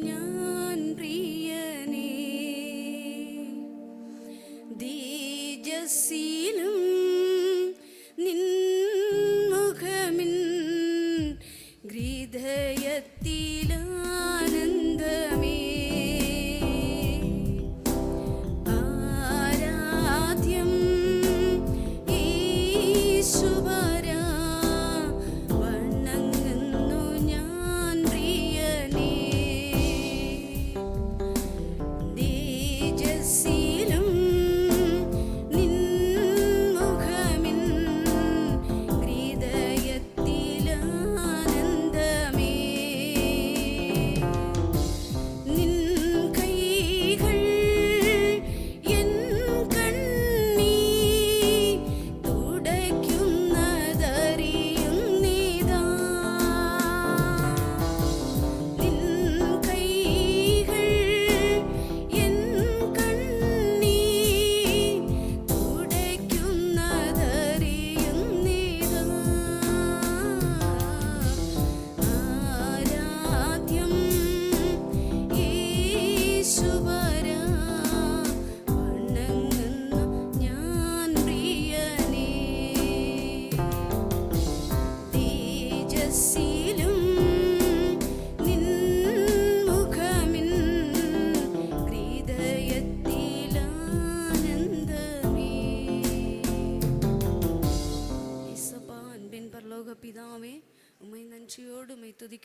soñar.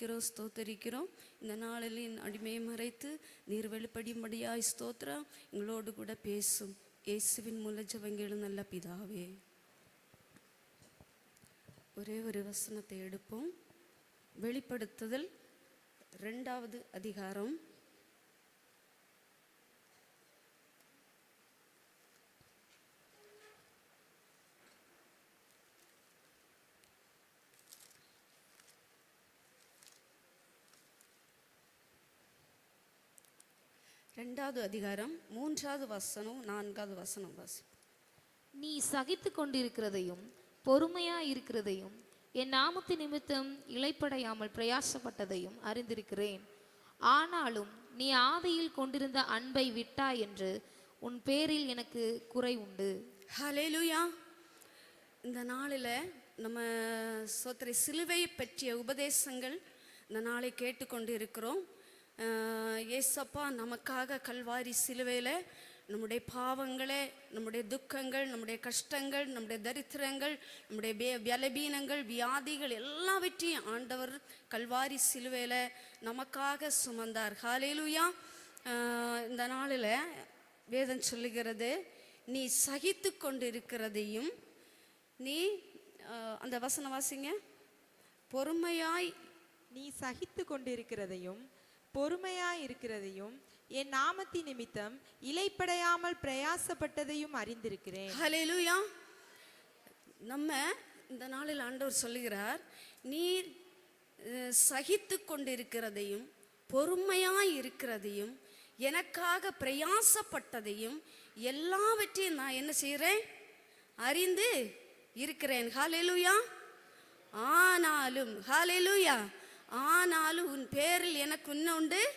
துதிக்கிறோம் ஸ்தோத்தரிக்கிறோம். இந்த நாளில் என் அடிமையை மறைத்து நீர் வெளிப்படியும்படியாய் ஸ்தோத்ரா எங்களோடு கூட பேசும் இயேசுவின் மூலஜவங்களும் நல்ல பிதாவே. ஒரே ஒரு வசனத்தை எடுப்போம். வெளிப்படுத்துதல் ரெண்டாவது அதிகாரம். ரெண்டாவது அதிகாரம் மூன்றாவது வசனம் நான்காவது வசனம் வாசி நீ சகித்து கொண்டிருக்கிறதையும் பொறுமையா இருக்கிறதையும் என் நாமத்து நிமித்தம் இளைப்படையாமல் பிரயாசப்பட்டதையும் அறிந்திருக்கிறேன். ஆனாலும் நீ ஆதியில் கொண்டிருந்த அன்பை விட்டாய் என்று உன் பேரில் எனக்கு குறை உண்டு. ஹalleluya. இந்த நாளில் நம்ம சோத்திரை சிலுவை பற்றிய உபதேசங்கள் இந்த நாளை கேட்டுக்கொண்டு இருக்கிறோம் ஏசப்பா நமக்காக கல்வாரி சிலுவையில் நம்முடைய பாவங்களை நம்முடைய துக்கங்கள் நம்முடைய கஷ்டங்கள் நம்முடைய தரித்திரங்கள் நம்முடைய பே- பலபீனங்கள் வியாதிகள் எல்லாவற்றையும் ஆண்டவர் கல்வாரி சிலுவையில் நமக்காக சுமந்தார். காலையிலுயா இந்த நாளில் வேதம் சொல்லுகிறது நீ சகித்து கொண்டிருக்கிறதையும் நீ அந்த வசன வாசிங்க. பொறுமையாய் நீ சகித்து கொண்டிருக்கிறதையும் பொறுமையாய் இருக்கிறதையும் என் நாமத்தி நிமித்தம் இலைப்படையாமல் பிரயாசப்பட்டதையும் அறிந்திருக்கிறேன். ஹலேலூயா நம்ம இந்த நாளில் ஆண்டவர் சொல்லுகிறார் நீர் சகித்து கொண்டிருக்கிறதையும் பொறுமையாய் இருக்கிறதையும் எனக்காக பிரயாசப்பட்டதையும் எல்லாவற்றையும் நான் என்ன செய்கிறேன்? அறிந்து இருக்கிறேன். ஹாலேலூயா ஆனாலும் ஹாலேலூயா ஆனாலும் உன் பேரில் எனக்கு இன்னும் உண்டு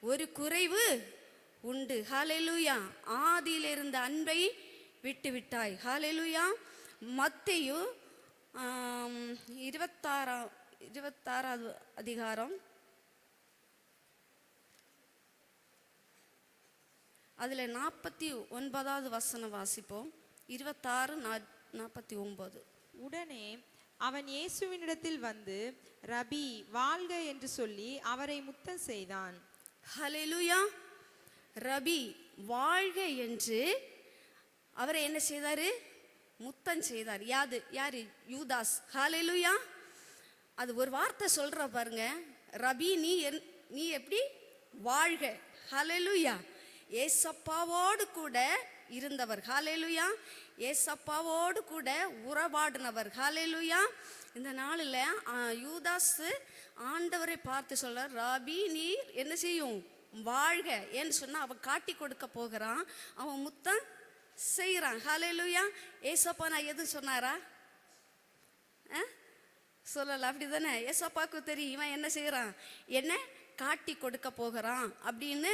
ஒரு குறைவு உண்டு. ஹாலெலுயா ஆதியில் இருந்த அன்பை விட்டு விட்டாய் ஹalleluya. மத்தேயு இருபத்தாறாம் இருபத்தாறாவது அதிகாரம். அதில் நாற்பத்தி ஒன்பதாவது வசனம் வாசிப்போம். இருபத்தாறு நா நாற்பத்தி ஒன்பது. உடனே அவன் இயேசுவினிடத்தில் வந்து ரபி வாழ்க என்று சொல்லி அவரை முத்தம் செய்தான். ஹலெலுயா ரபி வாழ்க என்று அவரை என்ன செய்தாரு? முத்தம் செய்தார். யாது யாரு? யூதாஸ். ஹலெலுயா அது ஒரு வார்த்தை சொல்ற பாருங்க. ரபி நீ என்- நீ எப்படி? வாழ்க. ஹலெலுயா ஏசப்பாவோடு கூட இருந்தவர். ஹலெலுயா ஏசப்பாவோடு கூட உறவாடினவர். ஹalleluya. இந்த நாளில் யூதாஸ் ஆண்டவரை பார்த்து சொல்ல ராபி நீர் என்ன செய்யும்? வாழ்க. ஏன்னு சொன்னால் அவன் காட்டி கொடுக்க போகிறான். அவன் முத்தம் செய்கிறான். ஹalleluya. ஏசப்பா நான் எதுவும் சொன்னாரா? ஆ? அப்படி தானே ஏசப்பாவுக்கு தெரியும் இவன் என்ன செய்கிறான்? என்ன காட்டி கொடுக்க போகிறான். அப்படின்னு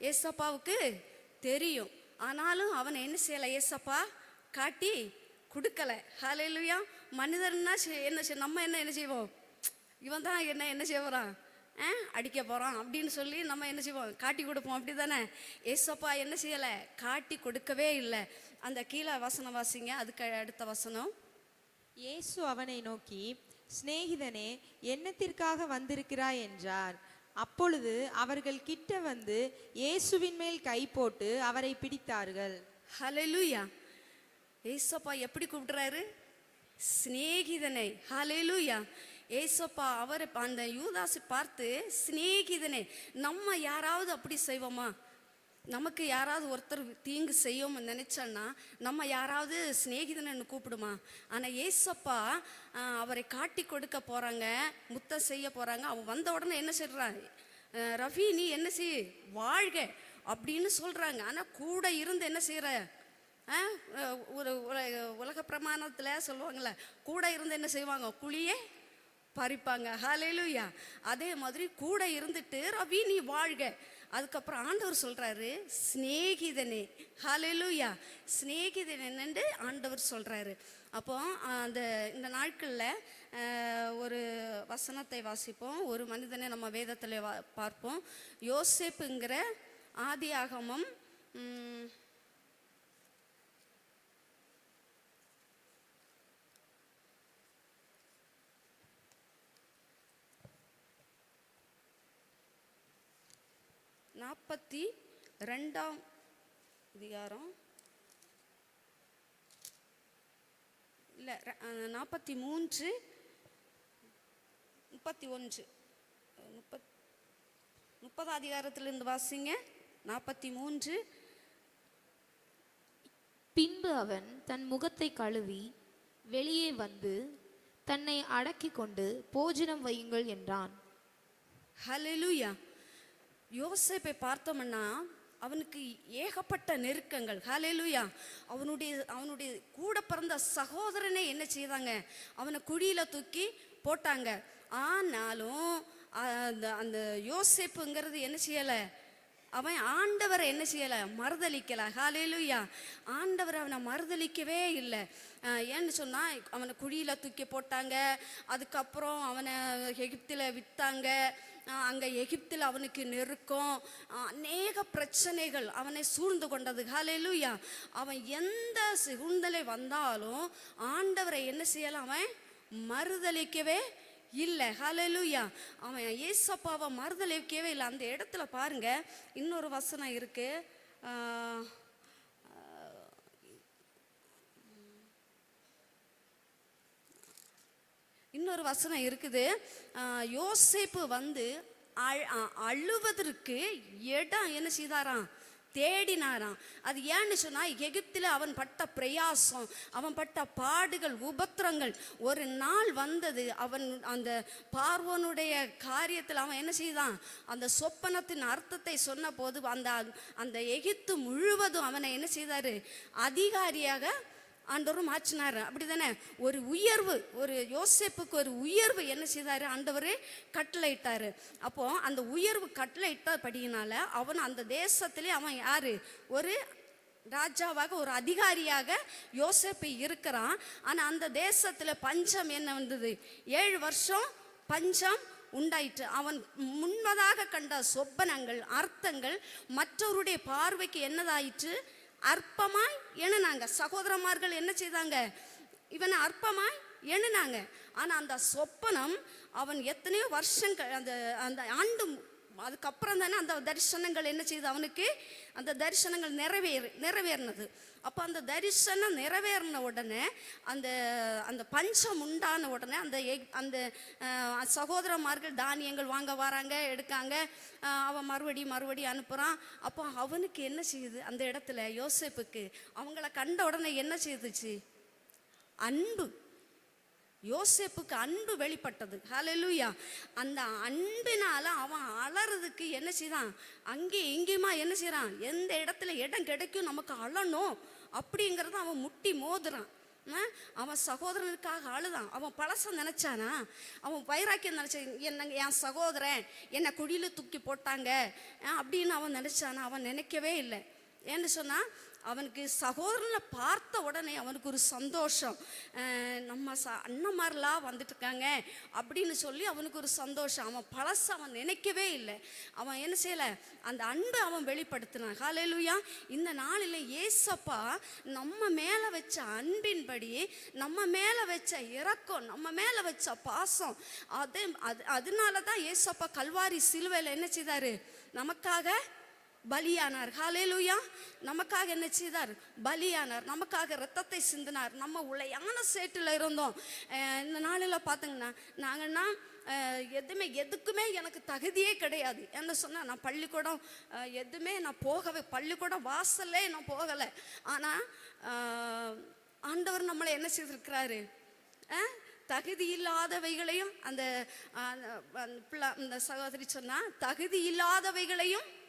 ஏசப்பாவுக்கு தெரியும். ஆனாலும் அவனை என்ன செய்யலை ஏசப்பா? காட்டி கொடுக்கல. ஹalleluya மனிதர்னா என்ன நம்ம என்ன என்ன செய்வோம்? இவன் தான் என்ன என்ன போகிறான் ஆ? அடிக்க போகிறான் அப்படின்னு சொல்லி நம்ம என்ன செய்வோம்? காட்டி கொடுப்போம். அப்படி தானே ஏசப்பா என்ன செய்யலை? காட்டி கொடுக்கவே இல்லை. அந்த கீழே வசனம் வாசிங்க. அதுக்கு அடுத்த வசனம். இயேசு அவனை நோக்கி சிநேகிதனே என்னத்திற்காக வந்திருக்கிறாய்? என்றார். அப்பொழுது அவர்கள் கிட்ட வந்து இயேசுவின் மேல் கை போட்டு அவரை பிடித்தார்கள். ஹalleluya ஏசப்பா எப்படி கூப்பிடுறாரு? சிநேகிதனை. ஹalleluya. ஏசப்பா அவரை அந்த யூதாசை பார்த்து சிநேகிதனை நம்ம யாராவது அப்படி செய்வோமா? நமக்கு யாராவது ஒருத்தர் தீங்கு செய்யும் நினைச்சோன்னா நம்ம யாராவது சிநேகிதனன்னு கூப்பிடுமா? ஆனால் ஏசப்பா அவரை காட்டி கொடுக்க போகிறாங்க முத்த செய்ய போகிறாங்க அவன் வந்த உடனே என்ன செய்றான் ரஃபி நீ என்ன செய்? வாழ்க அப்படின்னு சொல்கிறாங்க ஆனால் கூட இருந்து என்ன செய்கிற ஒரு உலக பிரமாணத்தில் சொல்லுவாங்கள்ல கூட இருந்து என்ன செய்வாங்க? குழியே பறிப்பாங்க. ஹலையிலுயா அதே மாதிரி கூட இருந்துட்டு ரவி நீ வாழ்க. அதுக்கப்புறம் ஆண்டவர் சொல்கிறாரு சிநேகிதனே. ஹலையிலுயா சிநேகிதன் என்னென்று ஆண்டவர் சொல்கிறாரு அப்போ அந்த இந்த நாட்களில் ஒரு வசனத்தை வாசிப்போம். ஒரு மனிதனை நம்ம வேதத்தில் வா பார்ப்போம். யோசேப்புங்கிற ஆதி ஆகமம் நாற்பத்தி ரெண்டாம் அதிகாரம். இல்லை நாற்பத்தி மூன்று முப்பத்தி ஒன்று. முப்பத் முப்பது அதிகாரத்திலிருந்து வாசிங்க. நாற்பத்தி மூன்று. பின்பு அவன் தன் முகத்தை கழுவி வெளியே வந்து தன்னை அடக்கிக் கொண்டு போஜனம் வையுங்கள் என்றான். ஹalleluya. யோசேப்பை பார்த்தோம்னா அவனுக்கு ஏகப்பட்ட நெருக்கங்கள். ஹalleluya. அவனுடைய அவனுடைய கூட பிறந்த சகோதரனே என்ன செய்தாங்க? அவனை குழியில் தூக்கி போட்டாங்க. ஆனாலும் அந்த அந்த யோசேப்புங்கிறது என்ன செய்யலை? அவன் ஆண்டவரை என்ன செய்யலை? மறுதளிக்கலை ஹாலேலுயா ஆண்டவர் அவனை மறுதளிக்கவே இல்லை. ஏன்னு சொன்னால் அவனை குழியில் தூக்கி போட்டாங்க. அதுக்கப்புறம் அவனை எகிப்தில் விற்றாங்க அங்கே எகிப்தில் அவனுக்கு நெருக்கம். அநேக பிரச்சனைகள் அவனை சூழ்ந்து கொண்டது. ஹாலேலுயா அவன் எந்த சூழ்நிலை வந்தாலும் ஆண்டவரை என்ன செய்யலாம் அவன் மறுதளிக்கவே இல்லை ஹலலுயா அவன் ஏசப்பாவை மறுதலிக்கவே இல்லை. அந்த இடத்துல பாருங்க இன்னொரு வசனம் இருக்கு. இன்னொரு வசனம் இருக்குது. யோசிப்பு யோசேப்பு வந்து அழுவதற்கு இடம் என்ன செய்தாராம்? தேடினாராம். அது ஏன்னு சொன்னால் எகிப்தில் அவன் பட்ட பிரயாசம் அவன் பட்ட பாடுகள் உபத்திரங்கள். ஒரு நாள் வந்தது அவன் அந்த பார்வனுடைய காரியத்தில் அவன் என்ன செய்தான்? அந்த சொப்பனத்தின் அர்த்தத்தை சொன்ன போது அந்த அந்த எகிப்து முழுவதும் அவனை என்ன செய்தார்? அதிகாரியாக ஆண்டவரும் மாற்றினார். அப்படிதானே? ஒரு உயர்வு ஒரு யோசேப்புக்கு ஒரு உயர்வு என்ன செய்தாரு? ஆண்டவர் கட்டளையிட்டாரு. அப்போ அந்த உயர்வு கட்டளையிட்டபடியினால அவன் அந்த தேசத்திலே அவன் யாரு? ஒரு ராஜாவாக ஒரு அதிகாரியாக யோசேப்பு இருக்கிறான். ஆனால் அந்த தேசத்தில் பஞ்சம் என்ன வந்தது? ஏழு வருஷம் பஞ்சம் உண்டாயிற்று. அவன் முன்னதாக கண்ட சொப்பனங்கள் அர்த்தங்கள் மற்றவருடைய பார்வைக்கு என்னதாயிற்று? அற்பமாய் எண்ணினாங்க. சகோதரமார்கள் என்ன செய்தாங்க? இவனை அற்பமாய் எண்ணினாங்க. ஆனால் அந்த சொப்பனம் அவன் எத்தனையோ வருஷங்கள் அந்த அந்த ஆண்டு அதுக்கப்புறம் தானே அந்த தரிசனங்கள் என்ன செய்யுது அவனுக்கு அந்த தரிசனங்கள் நிறைவேறு நிறைவேறினது. அப்போ அந்த தரிசனம் நிறைவேறின உடனே அந்த அந்த பஞ்சம் உண்டான உடனே அந்த எக்- அந்த சகோதரமார்கள் தானியங்கள் வாங்க வராங்க எடுக்காங்க. அவன் மறுபடி மறுபடி அனுப்புகிறான் அப்போ அவனுக்கு என்ன செய்யுது? அந்த இடத்துல யோசேப்புக்கு அவங்கள கண்ட உடனே என்ன செய்துச்சு? அன்பு. யோசேப்புக்கு அன்பு வெளிப்பட்டது. ஹலலூயா அந்த அன்பினால் அவன் அலறதுக்கு என்ன செய்தான்? அங்கே இங்கேயுமா என்ன செய்கிறான் எந்த இடத்துல இடம் கிடைக்கும்? நமக்கு அழணும். அப்படிங்கிறத அவன் முட்டி மோதுறான். அவன் சகோதரனுக்காக அழுதான். அவன் பழசம் நினச்சானா? அவன் வைராக்கியம் நினச்சான் என்னங்க என் சகோதரன் என்னை குழியில் தூக்கி போட்டாங்க. அப்படின்னு அவன் நினச்சானா? அவன் நினைக்கவே இல்லை. ஏன்னு சொன்னால் அவனுக்கு சகோதரனை பார்த்த உடனே அவனுக்கு ஒரு சந்தோஷம். நம்ம ச அண்ணன்மாரெலாம் வந்துட்டு இருக்காங்க அப்படின்னு சொல்லி அவனுக்கு ஒரு சந்தோஷம். அவன் பழச அவன் நினைக்கவே இல்லை. அவன் என்ன செய்யலை? அந்த அன்பை அவன் வெளிப்படுத்தினான். ஹalleluya. இந்த நாளில் ஏசப்பா நம்ம மேலே வச்ச அன்பின்படி நம்ம மேலே வச்ச இரக்கம் நம்ம மேலே வச்ச பாசம் அது அது அதனால தான் ஏசப்பா கல்வாரி சிலுவையில் என்ன செய்தாரு? நமக்காக பலியானார். ஹாலேலூயா நமக்காக என்ன செய்தார்? பலியானார். நமக்காக ரத்தத்தை சிந்தினார். நம்ம உளையான சேட்டில் இருந்தோம். இந்த நாளில் பார்த்தீங்கன்னா நாங்கன்னா எதுவுமே எதுக்குமே எனக்கு தகுதியே கிடையாது. என்ன சொன்னால் நான் பள்ளிக்கூடம் எதுவுமே நான் போகவே பள்ளிக்கூடம் வாசல்லே நான் போகலை. ஆனால் ஆண்டவர் நம்மளை என்ன செய்திருக்கிறாரு? தகுதி இல்லாதவைகளையும் அந்த அந்த பிள்ளை- அந்த சகோதரி சொன்னால் தகுதி இல்லாதவைகளையும்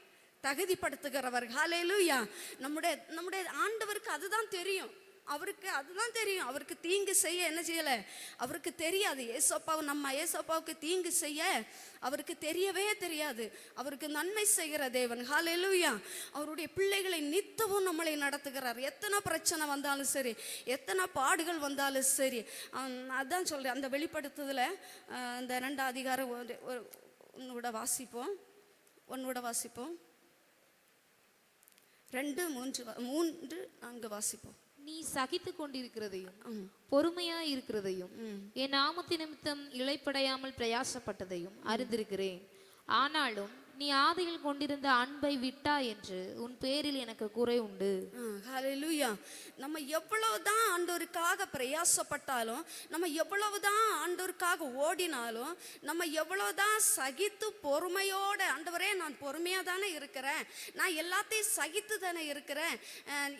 தகுதிப்படுத்துகிறவர் ஹாலேலூயா நம்முடைய நம்முடைய ஆண்டவருக்கு அதுதான் தெரியும். அவருக்கு அதுதான் தெரியும். அவருக்கு தீங்கு செய்ய என்ன செய்யலை? அவருக்கு தெரியாது. ஏசப்பாவை நம்ம ஏசப்பாவுக்கு தீங்கு செய்ய அவருக்கு தெரியவே தெரியாது. அவருக்கு நன்மை செய்கிற தேவன். ஹalleluya. அவருடைய பிள்ளைகளை நித்தவும் நம்மளை நடத்துகிறார். எத்தனை பிரச்சனை வந்தாலும் சரி எத்தனை பாடுகள் வந்தாலும் சரி. அதான் சொல்கிறேன் அந்த வெளிப்படுத்துதல அந்த ரெண்டாம் அதிகாரம் ஒரு- ஒன்னோட வாசிப்போம். ஒன்னோட வாசிப்போம். ரெண்டு மூன்று மூன்று நான்கு வாசிப்போம். நீ சகித்து கொண்டிருக்கிறதையும். பொறுமையா இருக்கிறதையும் என் நாமத்து நிமித்தம் இளைப்படையாமல் பிரயாசப்பட்டதையும் அறிந்திருக்கிறேன். ஆனாலும் நீ ஆதியில் கொண்டிருந்த அன்பை விட்டா என்று உன் பேரில் எனக்கு குறை உண்டு. ஹalleluya. நம்ம எவ்வளவுதான் ஆண்டவருக்காக பிரயாசப்பட்டாலும் நம்ம எவ்வளவுதான் ஆண்டவருக்காக ஓடினாலும் நம்ம எவ்வளவுதான் சகித்து பொறுமையோட ஆண்டவரே நான் பொறுமையாக தானே இருக்கிறேன். நான் எல்லாத்தையும் சகித்து தானே இருக்கிறேன்.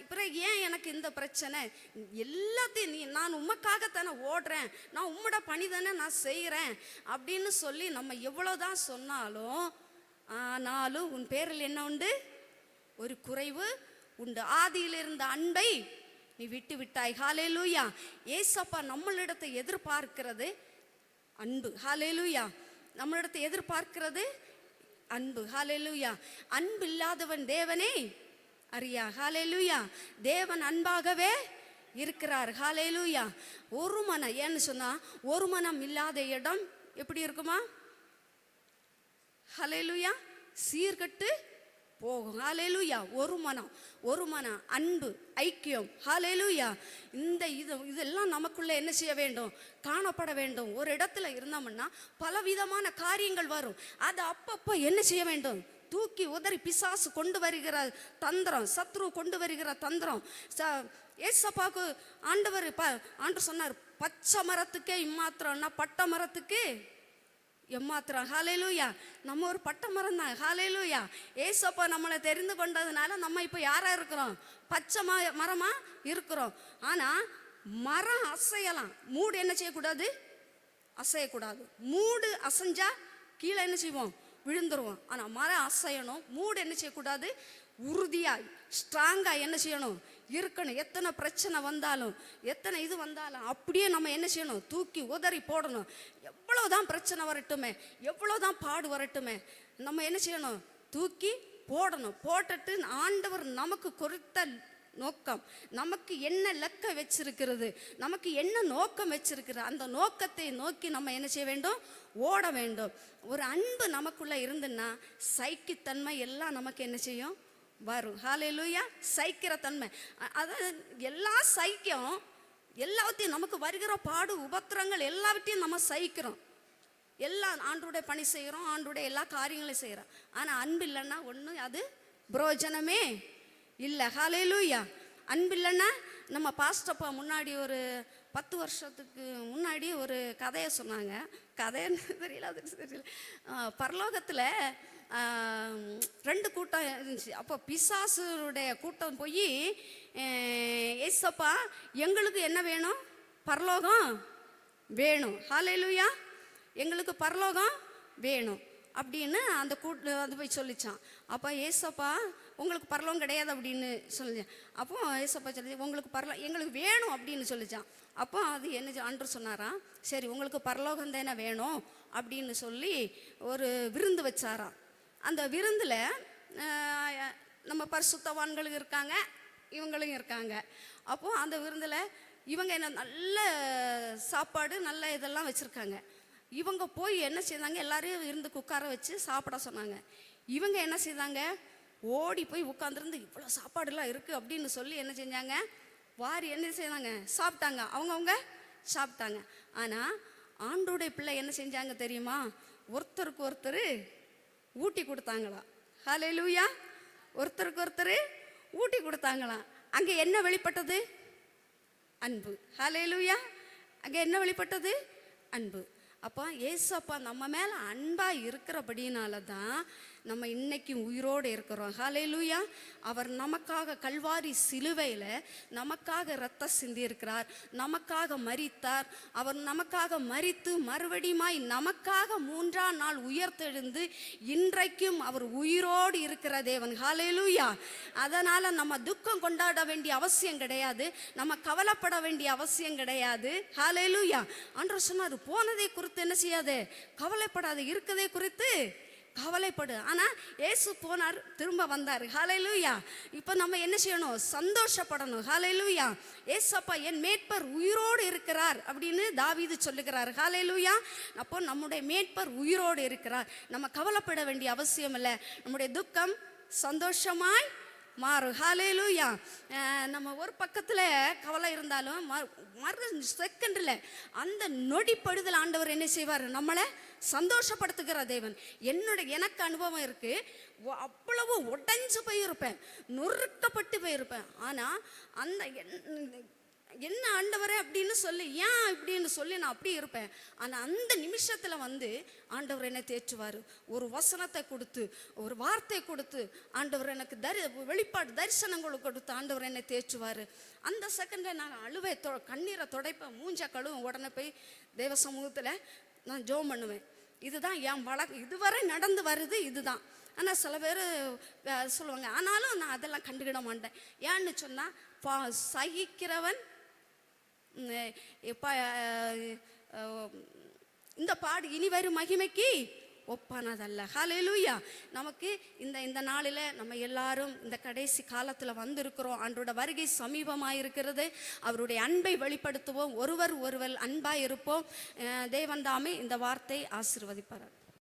பிறகு ஏன் எனக்கு இந்த பிரச்சனை? எல்லாத்தையும் நீ நான் உமக்காகத்தானே ஓடுறேன். நான் உம்மோட பணி தானே நான் செய்கிறேன். அப்படின்னு சொல்லி நம்ம எவ்வளோதான் சொன்னாலும் ஆனாலும் உன் பேரில் என்ன உண்டு? ஒரு குறைவு உண்டு. ஆதியில் இருந்த அன்பை நீ விட்டு விட்டாய். ஹalleluya. ஏசப்பா நம்மளிடத்தை எதிர்பார்க்கிறது அன்பு. ஹalleluya. நம்மளிடத்தை எதிர்பார்க்கிறது அன்பு. ஹalleluya. அன்பு இல்லாதவன் தேவனே அறியா. ஹalleluya. தேவன் அன்பாகவே இருக்கிறார். ஹalleluya. ஒரு மனம் ஏன்னு சொன்னா ஒரு மனம் இல்லாத இடம் எப்படி இருக்குமா? ஹalleluya. சீர்கட்டு போகும். ஹalleluya. ஒரு மனம் ஒரு மனம் அன்பு ஐக்கியம். ஹalleluya. இந்த இது இதெல்லாம் நமக்குள்ளே என்ன செய்ய வேண்டும்? காணப்பட வேண்டும். ஒரு இடத்துல இருந்தோம்னா பலவிதமான காரியங்கள் வரும். அது அப்பப்போ என்ன செய்ய வேண்டும்? தூக்கி உதறி பிசாசு கொண்டு வருகிற தந்திரம் சத்ரு கொண்டு வருகிற தந்திரம். ச ஏசப்பாவுக்கு ஆண்டவர் ப ஆண்டவர் சொன்னார் பச்சை மரத்துக்கே இம்மாத்திரம்னா பட்ட மரத்துக்கு எம்மாத்திரம். ஹalleluya. நம்ம ஒரு பட்ட மரம் தான் ஹalleluya. ஏசப்பா நம்மளை தெரிந்து கொண்டதுனால நம்ம இப்போ யாராக இருக்கிறோம்? பச்சை ம மரமா இருக்கிறோம். ஆனால் மரம் அசையலாம். மூடு என்ன செய்யக்கூடாது? அசையக்கூடாது. மூடு அசைஞ்சா கீழே என்ன செய்வோம்? விழுந்துருவோம். ஆனால் மரம் அசையணும். மூடு என்ன செய்யக்கூடாது? உறுதியாக ஸ்ட்ராங்காக என்ன செய்யணும்? இருக்கணும். எத்தனை பிரச்சனை வந்தாலும் எத்தனை இது வந்தாலும் அப்படியே நம்ம என்ன செய்யணும்? தூக்கி உதறி போடணும். எவ்வளோதான் பிரச்சனை வரட்டுமே எவ்வளோதான் பாடு வரட்டுமே நம்ம என்ன செய்யணும்? தூக்கி போடணும். போட்டுட்டு ஆண்டவர் நமக்கு கொடுத்த நோக்கம் நமக்கு என்ன லக்க வச்சிருக்கிறது நமக்கு என்ன நோக்கம் வச்சிருக்கிறது அந்த நோக்கத்தை நோக்கி நம்ம என்ன செய்ய வேண்டும்? ஓட வேண்டும். ஒரு அன்பு நமக்குள்ள இருந்துன்னா சைக்கித்தன்மை எல்லாம் நமக்கு என்ன செய்யும்? வரும். ஹalleluya சைக்கிற தன்மை. அதாவது எல்லா சைக்கியம் எல்லாத்தையும் நமக்கு வருகிற பாடு உபத்திரங்கள் எல்லாவற்றையும் நம்ம சகிக்கிறோம். எல்லா ஆண்டுடைய பணி செய்கிறோம் ஆண்டுடைய எல்லா காரியங்களையும் செய்கிறோம். ஆனால் அன்பு இல்லைன்னா ஒன்றும் அது புரோஜனமே இல்லை. ஹalleluya அன்பு இல்லைன்னா நம்ம பாஸ்டப்பா முன்னாடி ஒரு பத்து வருஷத்துக்கு முன்னாடி ஒரு கதையை சொன்னாங்க. கதைன்னு தெரியல அது தெரியல. பரலோகத்தில் ரெண்டு கூட்டம் இருந்துச்சு. அப்போ பிசாசுடைய கூட்டம் போய் ஏசப்பா எங்களுக்கு என்ன வேணும்? பரலோகம் வேணும். ஹalleluya. எங்களுக்கு பரலோகம் வேணும். அப்படின்னு அந்த கூட்டு வந்து போய் சொல்லிச்சான். அப்போ ஏசப்பா உங்களுக்கு பரலோகம் கிடையாது அப்படின்னு சொல்லிச்சான் அப்போ ஏசப்பா சொல்லி உங்களுக்கு பரலோ எங்களுக்கு வேணும் அப்படின்னு சொல்லிச்சான். அப்போ அது என்ன அன்று சொன்னாராம் சரி உங்களுக்கு பரலோகம் தானே வேணும் அப்படின்னு சொல்லி ஒரு விருந்து வச்சாராம். அந்த விருந்தில் நம்ம பரிசுத்தவான்களும் இருக்காங்க இவங்களும் இருக்காங்க. அப்போது அந்த விருந்தில் இவங்க என்ன நல்ல சாப்பாடு நல்ல இதெல்லாம் வச்சுருக்காங்க. இவங்க போய் என்ன செய்தாங்க? எல்லாரையும் இருந்து உட்கார வச்சு சாப்பிட சொன்னாங்க. இவங்க என்ன செய்தாங்க? ஓடி போய் உட்காந்துருந்து இவ்வளோ சாப்பாடுலாம் இருக்குது அப்படின்னு சொல்லி என்ன செஞ்சாங்க? வாரி என்ன செய்தாங்க? சாப்பிட்டாங்க. அவங்கவுங்க சாப்பிட்டாங்க. ஆனால் ஆண்டோடைய பிள்ளை என்ன செஞ்சாங்க தெரியுமா? ஒருத்தருக்கு ஒருத்தர் ஊட்டி கொடுத்தாங்களாம் ஹலே லூயா ஒருத்தருக்கு ஒருத்தர் ஊட்டி கொடுத்தாங்களாம் அங்கே என்ன வெளிப்பட்டது? அன்பு. ஹalleluya. அங்கே என்ன வெளிப்பட்டது? அன்பு. அப்போ ஏசப்பா நம்ம மேலே அன்பாக இருக்கிறபடினால தான் நம்ம இன்னைக்கும் உயிரோடு இருக்கிறோம். ஹalleluya அவர் நமக்காக கல்வாரி சிலுவையில் நமக்காக ரத்த சிந்தியிருக்கிறார். நமக்காக மரித்தார். அவர் நமக்காக மறித்து மறுபடியுமாய் நமக்காக மூன்றாம் நாள் உயர்த்தெழுந்து இன்றைக்கும் அவர் உயிரோடு இருக்கிற தேவன். ஹalleluya அதனால் நம்ம துக்கம் கொண்டாட வேண்டிய அவசியம் கிடையாது. நம்ம கவலைப்பட வேண்டிய அவசியம் கிடையாது. ஹalleluya அன்று சொன்னார் போனதை குறித்து என்ன செய்யாதே? கவலைப்படாத இருக்கதை குறித்து கவலைப்படு. ஆனால் ஏசு போனார் திரும்ப வந்தார். ஹalleluya. இப்போ நம்ம என்ன செய்யணும்? சந்தோஷப்படணும். ஹalleluya. ஏசப்பா என் மேட்பர் உயிரோடு இருக்கிறார் அப்படின்னு தாவீது சொல்லுகிறார். ஹalleluya. அப்போ நம்முடைய மேட்பர் உயிரோடு இருக்கிறார். நம்ம கவலைப்பட வேண்டிய அவசியம் இல்லை. நம்முடைய துக்கம் சந்தோஷமாய் மாறும் ஹாலேலூயா நம்ம ஒரு பக்கத்தில் கவலை இருந்தாலும் மறு- மறு செகண்டில் அந்த நொடிப்படுதல் ஆண்டவர் என்ன செய்வார்? நம்மளை சந்தோஷப்படுத்துகிற தேவன். என்னோட எனக்கு அனுபவம் இருக்குது அவ்வளவு உடைஞ்சு போயிருப்பேன். நொறுக்கப்பட்டு போயிருப்பேன். ஆனால் அந்த என்- என்ன ஆண்டவரே அப்படின்னு சொல்லி ஏன் இப்படின்னு சொல்லி நான் அப்படி இருப்பேன். ஆனால் அந்த நிமிஷத்தில் வந்து ஆண்டவர் என்னை தேற்றுவார். ஒரு வசனத்தை கொடுத்து ஒரு வார்த்தை கொடுத்து ஆண்டவர் எனக்கு தரி வெளிப்பாடு தரிசனங்களை கொடுத்து ஆண்டவர் என்னை தேற்றுவார். அந்த செகண்டில் நான் அழுவை தொ கண்ணீரை துடைப்பேன் மூஞ்ச கழுவும் உடனே போய் தேவ சமூகத்தில் நான் ஜோம் பண்ணுவேன். இதுதான் என் வழக்கு இதுவரை நடந்து வருது இதுதான். ஆனால் சில பேர் சொல்லுவாங்க ஆனாலும் நான் அதெல்லாம் கண்டுக்கிட மாட்டேன். ஏன்னு சொன்னால் பா சகிக்கிறவன் இந்த பாடு இனி வரும் மகிமைக்கு ஒப்பானதல்ல. ஹலெலுயா நமக்கு இந்த இந்த நாளில் நம்ம எல்லாரும் இந்த கடைசி காலத்தில் வந்திருக்கிறோம். ஆண்டோட வருகை சமீபமாக இருக்கிறது அவருடைய அன்பை வெளிப்படுத்துவோம். ஒருவர் ஒருவர் அன்பாக இருப்போம் தேவன் தாமே இந்த வார்த்தை ஆசிர்வதிப்பார்